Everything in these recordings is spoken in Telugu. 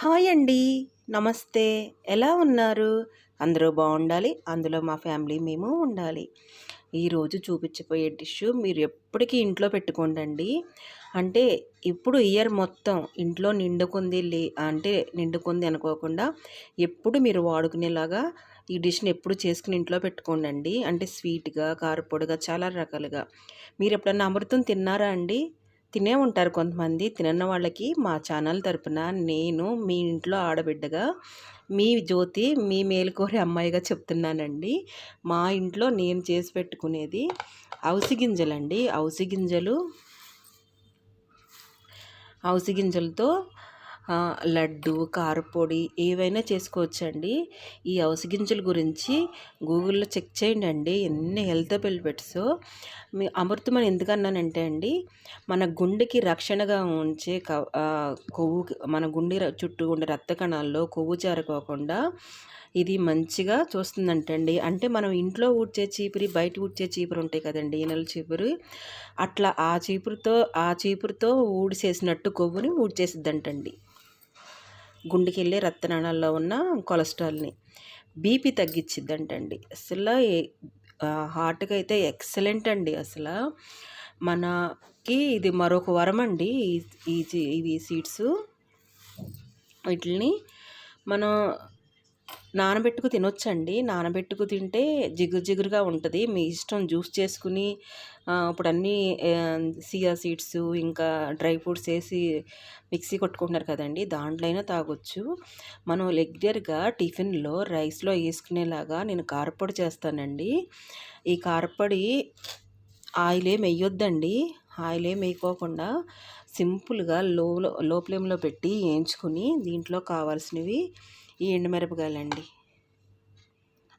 హాయ్ అండి. నమస్తే. ఎలా ఉన్నారు? అందరూ బాగుండాలి. అందులో మా ఫ్యామిలీ మేము ఉండాలి. ఈరోజు చూపించబోయే డిష్ మీరు ఎప్పటికీ ఇంట్లో పెట్టుకోండి అంటే ఇప్పుడు ఇయర్ మొత్తం ఇంట్లో నిండుకుంది లే అంటే నిండుకుంది అనుకోకుండా ఎప్పుడు మీరు వాడుకునేలాగా ఈ డిష్ని ఎప్పుడు చేసుకుని ఇంట్లో పెట్టుకోండి అంటే స్వీట్గా కారపొడిగా చాలా రకాలుగా. మీరు ఎప్పుడన్నా అమృతం తిన్నారా అండి? తినే ఉంటారు కొంతమంది. తినన్న వాళ్ళకి మా ఛానల్ తరపున నేను మీ ఇంట్లో ఆడబిడ్డగా మీ జ్యోతి మీ మేలుకోరి అమ్మాయిగా చెప్తున్నానండి. మా ఇంట్లో నేను చేసి పెట్టుకునేది అవసి గింజలండి. అవసి గింజలు అవసి గింజలతో లడ్డు కారపొడి ఏవైనా చేసుకోవచ్చండి. ఈ అవసి గింజల గురించి గూగుల్లో చెక్ చేయండి అండి ఎన్ని హెల్త్ బెనిఫిట్స్. మీ అమృతమని ఎందుకన్నానంటే అండి మన గుండెకి రక్షణగా ఉంచే కొవ్వు మన గుండె చుట్టూ ఉండే రక్త కణాల్లో కొవ్వు చేరుకోకుండా ఇది మంచిగా చూస్తుందంటండి అంటే మనం ఇంట్లో ఊడ్చే చీపురి బయట ఊడ్చే చీపురు ఉంటాయి కదండి ఈనెల చీపురు. అట్లా ఆ చీపురుతో ఆ చీపురుతో ఊడిసేసినట్టు కొవ్వుని ఊడ్చేసిద్దంటండి. గుండెకి వెళ్ళే రక్తనాళాల్లో ఉన్న కొలెస్ట్రాల్ని. బీపీ తగ్గించిద్దంటండి అసలు హార్ట్కి అయితే ఎక్సలెంట్ అండి అసలు మనకి ఇది మరొక వరం అండి ఈ ఇవి సీడ్స్. వీటిని మనం నానబెట్టుకు తినొచ్చండి. నానబెట్టుకు తింటే జిగురు జిగురుగా ఉంటుంది. మీ ఇష్టం జ్యూస్ చేసుకుని ఇప్పుడు అన్నీ సియా సీడ్స్ ఇంకా డ్రై ఫ్రూట్స్ వేసి మిక్సీ కొట్టుకుంటున్నారు కదండి. దాంట్లో అయినా తాగొచ్చు. మనం రెగ్యులర్గా టిఫిన్లో రైస్లో వేసుకునేలాగా నేను కారపొడి చేస్తానండి. ఈ కారపొడి ఆయిల్ ఏమి వేయొద్దండి ఆయిల్ ఏమి వేయకోకుండా సింపుల్గా లో లో ఫ్లేమ్లో పెట్టి వేయించుకుని దీంట్లో కావాల్సినవి ఈ ఎండుమిరపకాయలండి.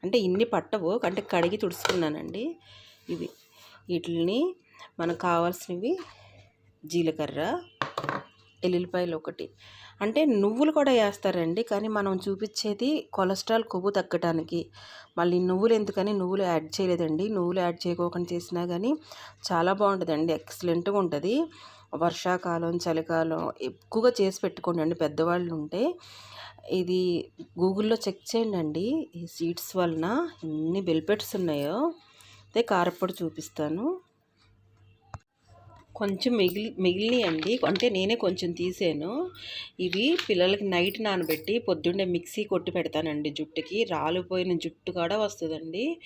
అంటే ఇన్ని పట్టవు అంటే కడిగి తుడుచుకున్నానండి. ఇవి వీటిని మనకు కావాల్సినవి జీలకర్ర ఎల్లుల్లిపాయలు ఒకటి. అంటే నువ్వులు కూడా వేస్తారండి కానీ మనం చూపించేది కొలెస్ట్రాల్ కొవ్వు తగ్గటానికి. మళ్ళీ నువ్వులు ఎందుకని నువ్వులు యాడ్ చేయలేదండి. నువ్వులు యాడ్ చేయకోకుండా చేసినా కానీ చాలా బాగుంటుందండి ఎక్సలెంట్గా ఉంటుంది. వర్షాకాలం చలికాలం ఎక్కువగా చేసి పెట్టుకోండి. పెద్దవాళ్ళు ఉంటే ఇది గూగుల్లో చెక్ చేయండి అండి ఈ సీడ్స్ వలన ఎన్ని బెనిఫిట్స్ ఉన్నాయో. అయితే కారపొడి చూపిస్తాను. కొంచెం మిగిలి మిగిలినాయండి. అండి అంటే నేనే కొంచెం తీసాను. ఇవి పిల్లలకి నైట్ నానబెట్టి పొద్దున్నే మిక్సీ కొట్టి పెడతానండి జుట్టుకి. రాలిపోయిన జుట్టు కూడా వస్తుందండి.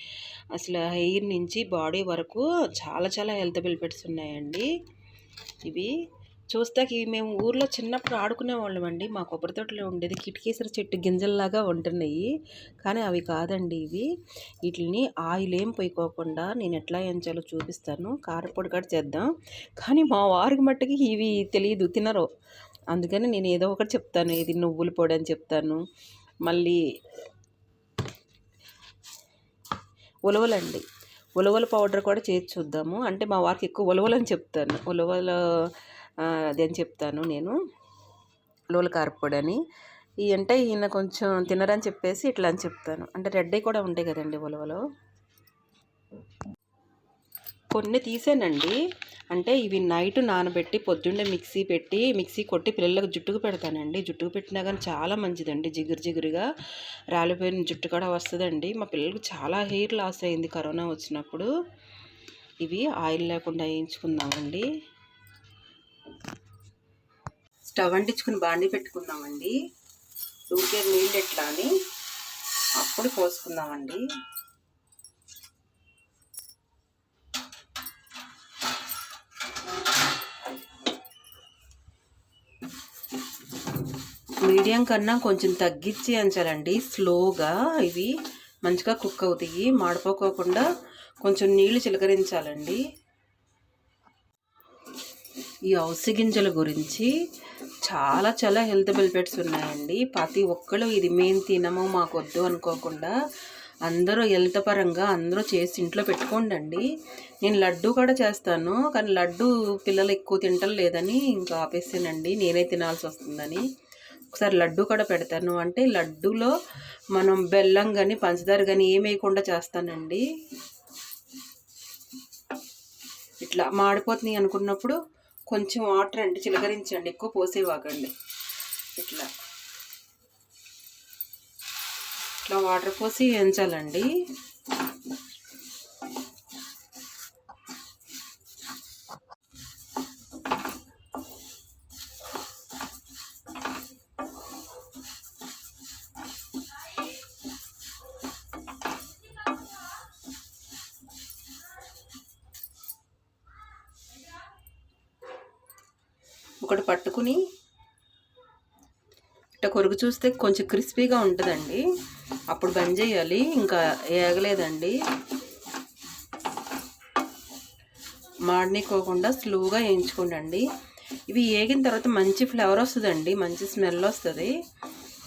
అసలు హెయిర్ నుంచి బాడీ వరకు చాలా చాలా హెల్త్ బెనిఫిట్స్ ఉన్నాయండి. ఇవి చూస్తాకి మేము ఊర్లో చిన్నప్పుడు ఆడుకునే వాళ్ళం అండి మా కొబ్బరి తోటలో ఉండేది కిటికీసర చెట్టు గింజల్లాగా ఉంటున్నాయి. కానీ అవి కాదండి ఇవి. వీటిని ఆయిల్ ఏం పోయికోకుండా నేను ఎట్లా ఎంచాలో చూపిస్తాను. కారపొడి కూడా చేద్దాం. కానీ మా వారికి మట్టుకి ఇవి తెలియదు తినరు. అందుకని నేను ఏదో ఒకటి చెప్తాను. ఇది నువ్వుల పొడి అని చెప్తాను. మళ్ళీ ఉలవలండి. ఉలవల పౌడర్ కూడా చేసి చూద్దాము. అంటే మా వారికి ఎక్కువ ఉలవలని చెప్తాను. ఉలవల అదని చెప్తాను నేను. ఉలవల కారపొడి అని. ఈ అంటే ఈయన కొంచెం తినరని చెప్పేసి ఇట్లా అని చెప్తాను. అంటే రెడ్ కూడా ఉంటాయి కదండి ఉలవలో. కొన్ని తీసానండి. అంటే ఇవి నైట్ నానబెట్టి పొద్దున్నే మిక్సీ పెట్టి మిక్సీ కొట్టి పిల్లలకు జుట్టుకు పెడతానండి. జుట్టుకు పెట్టినా కానీ చాలా మంచిదండి జిగురు జిగురుగా. రాలిపోయిన జుట్టు కూడా వస్తుందండి. మా పిల్లలకు చాలా హెయిర్ లాస్ అయింది కరోనా వచ్చినప్పుడు. ఇవి ఆయిల్ లేకుండా వేయించుకుందామండి. స్టవ్ అంటించుకుని బాండి పెట్టుకుందామండి. ఊరికే నీళ్ళు ఎట్లా అని అప్పుడు పోసుకుందామండి మీడియం కన్నా కొంచెం తగ్గించి అంచాలండి స్లోగా ఇవి మంచిగా కుక్ అవుతాయి. మాడిపోకోకుండా కొంచెం నీళ్ళు చిలకరించాలండి. ఈ అవసి గింజల గురించి చాలా చాలా హెల్త్ బెనిఫిట్స్ ఉన్నాయండి. ప్రతి ఒక్కరు ఇది మేము తినము మాకొద్దు అనుకోకుండా అందరూ హెల్త్ పరంగా అందరూ చేసి ఇంట్లో పెట్టుకోండి నేను లడ్డు కూడా చేస్తాను కానీ లడ్డు పిల్లలు ఎక్కువ తింటం లేదని ఇంకా ఆపేసానండి. నేనే తినాల్సి వస్తుందని. ఒకసారి లడ్డు కూడా పెడతాను. అంటే లడ్డులో మనం బెల్లం కానీ పంచదార కానీ ఏమేయకుండా చేస్తానండి. ఇట్లా మాడిపోతున్నాయి అనుకున్నప్పుడు కొంచెం వాటర్ అంటే చిలకరించండి ఎక్కువ పోసేవాకండి. ఇట్లా. ఇట్లా వాటర్ పోసి వేయించాలండి. ఒకటి పట్టుకుని ఇట్లా కొరుగు చూస్తే కొంచెం క్రిస్పీగా ఉంటుందండి. అప్పుడు బంద్ చేయాలి. ఇంకా ఏగలేదండి. మాడనీకోకుండా స్లోగా వేయించుకోండి ఇవి ఏగిన తర్వాత మంచి ఫ్లేవర్ వస్తుందండి. మంచి స్మెల్ వస్తుంది.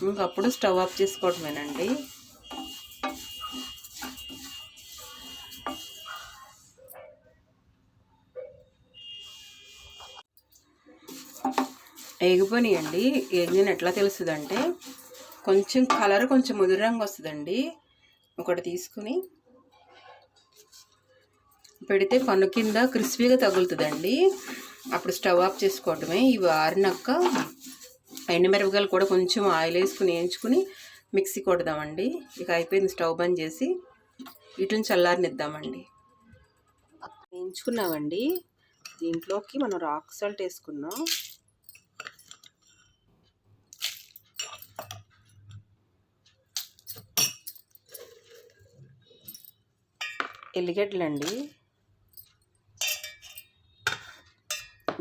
ఇంకప్పుడు స్టవ్ ఆఫ్ చేసుకోవటమేనండి. ఏగిపోయినాయండి వేగిన ఎట్లా తెలుస్తుంది అంటే కొంచెం కలర్ కొంచెం ముదురు రంగు వస్తుందండి. ఒకటి తీసుకుని పెడితే పన్ను కింద క్రిస్పీగా తగులుతుందండి. అప్పుడు స్టవ్ ఆఫ్ చేసుకోవటమే. ఇవి ఆరినాక ఎండుమిరపకాయలు కూడా కొంచెం ఆయిల్ వేసుకుని వేయించుకుని మిక్సీ కొడదామండి. ఇక అయిపోయింది స్టవ్ బంద్ చేసి వీటిని చల్లారనిద్దామండి. వేయించుకున్నామండి. దీంట్లోకి మనం రాక్ సాల్ట్ వేసుకున్నాం. ఎల్లిగడ్డలండి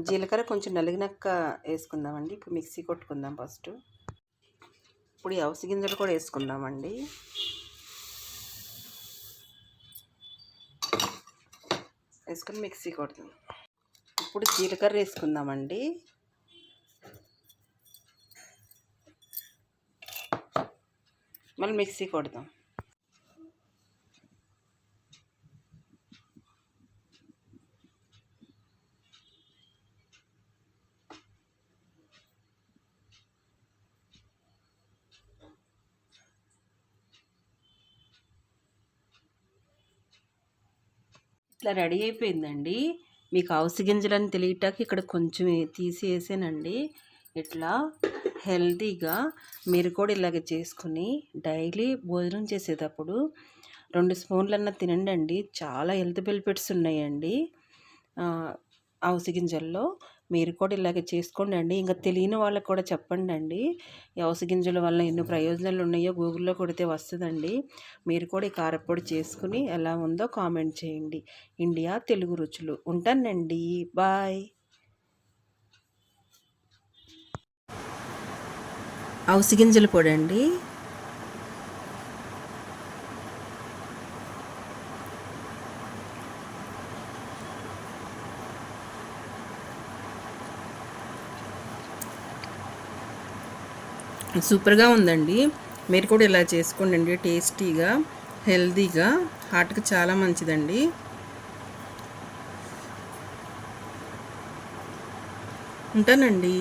జీలకర్ర కొంచెం నలిగినక్క వేసుకుందామండి. ఇప్పుడు మిక్సీ కొట్టుకుందాం ఫస్ట్. ఇప్పుడు ఈ అవసి గింజలు కూడా వేసుకుందామండి. వేసుకొని మిక్సీ కొడుతుంది ఇప్పుడు జీలకర్ర వేసుకుందామండి. మళ్ళీ మిక్సీ కొడదాం ఇట్లా రెడీ అయిపోయిందండి. మీకు అవసి గింజలని తెలియటానికి ఇక్కడ కొంచెం తీసి వేసానండి ఇట్లా హెల్తీగా మీరు కూడా ఇలాగ చేసుకుని డైలీ భోజనం చేసేటప్పుడు రెండు స్పూన్లన్నా తినండి అండి చాలా హెల్త్ బెనిఫిట్స్ ఉన్నాయండి. అవసి గింజల్లో మీరు కూడా ఇలాగే చేసుకోండి అండి ఇంకా తెలియని వాళ్ళకి కూడా చెప్పండి అండి అవస గింజల వల్ల ఎన్ని ప్రయోజనాలు ఉన్నాయో గూగుల్లో కొడితే వస్తుందండి. మీరు కూడా ఈ కారపొడి చేసుకుని ఎలా ఉందో కామెంట్ చేయండి. ఇండియా తెలుగు రుచులు. ఉంటానండి. బాయ్. అవసి గింజల పొడి అండి సూపర్గా ఉందండి. మీరు కూడా ఇలా చేసుకోండి టేస్టీగా హెల్తీగా హార్ట్కి చాలా మంచిదండి. ఉంటానండి.